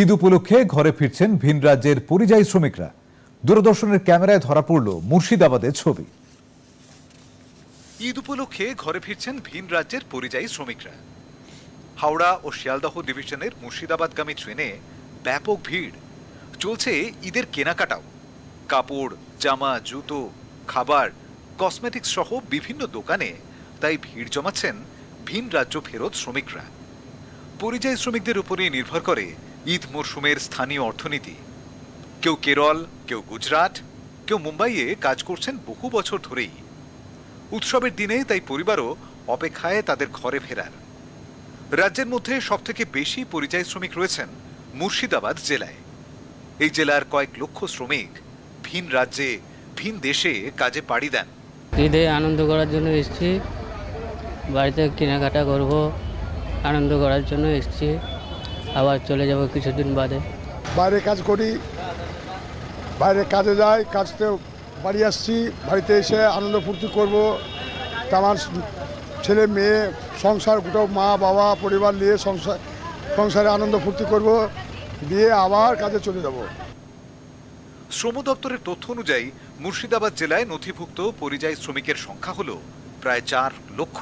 ঈদ উপলক্ষে ঘরে ফিরছেন ভিন রাজ্যের পরিযায়ী শ্রমিকরা। দূরদর্শনের ক্যামেরায় ধরা পড়ল মুর্শিদাবাদের ছবি। ঈদ উপলক্ষে ঘরে ফিরছেন ভিন রাজ্যের পরিযায়ী শ্রমিকরা। হাওড়া ও শিয়ালদহ ডিভিশনের মুর্শিদাবাদগামী ট্রেনে ব্যাপক ভিড়। চলছে ঈদের কেনাকাটাও। কাপড়, জামা, জুতো, খাবার, কসমেটিক্স সহ বিভিন্ন দোকানে তাই ভিড় জমাচ্ছেন ভিন রাজ্য ফেরত শ্রমিকরা। পরিযায়ী শ্রমিকদের উপরই নির্ভর করে ঈদ মরশুমের স্থানীয় অর্থনীতি। কেউ কেরল, কেউ গুজরাট, কেউ মুম্বাইয়ে কাজ করছেন বহু বছর ধরেই। উৎসবের দিনে তাই পরিবারও অপেক্ষায় তাদের ঘরে ফেরার। রাজ্যের মধ্যে সবথেকে বেশি পরিযায়ী শ্রমিক রয়েছেন মুর্শিদাবাদ জেলায়। এই জেলার কয়েক লক্ষ শ্রমিক ভিন রাজ্যে, ভিন দেশে কাজে পাড়ি দেন। ঈদে আনন্দ করার জন্য এসেছি। বাড়িতে কেনাকাটা করব, আনন্দ করার জন্য এসেছি। আবার চলে যাব কিছুদিন বাদে। বাইরে কাজ করি বাইরে কাজে যাই কাজতে বাড়ি আসছি বাড়িতে এসে আনন্দ ফুর্তি করব। আমার ছেলে মেয়ে সংসার গোটা মা বাবা পরিবার নিয়ে সংসার সংসারে আনন্দ ফুর্তি করব দিয়ে আবার কাজে চলে যাব। শ্রম দপ্তরের তথ্য অনুযায়ী মুর্শিদাবাদ জেলায় নথিভুক্ত পরিযায়ী শ্রমিকের সংখ্যা হল প্রায় চার লক্ষ।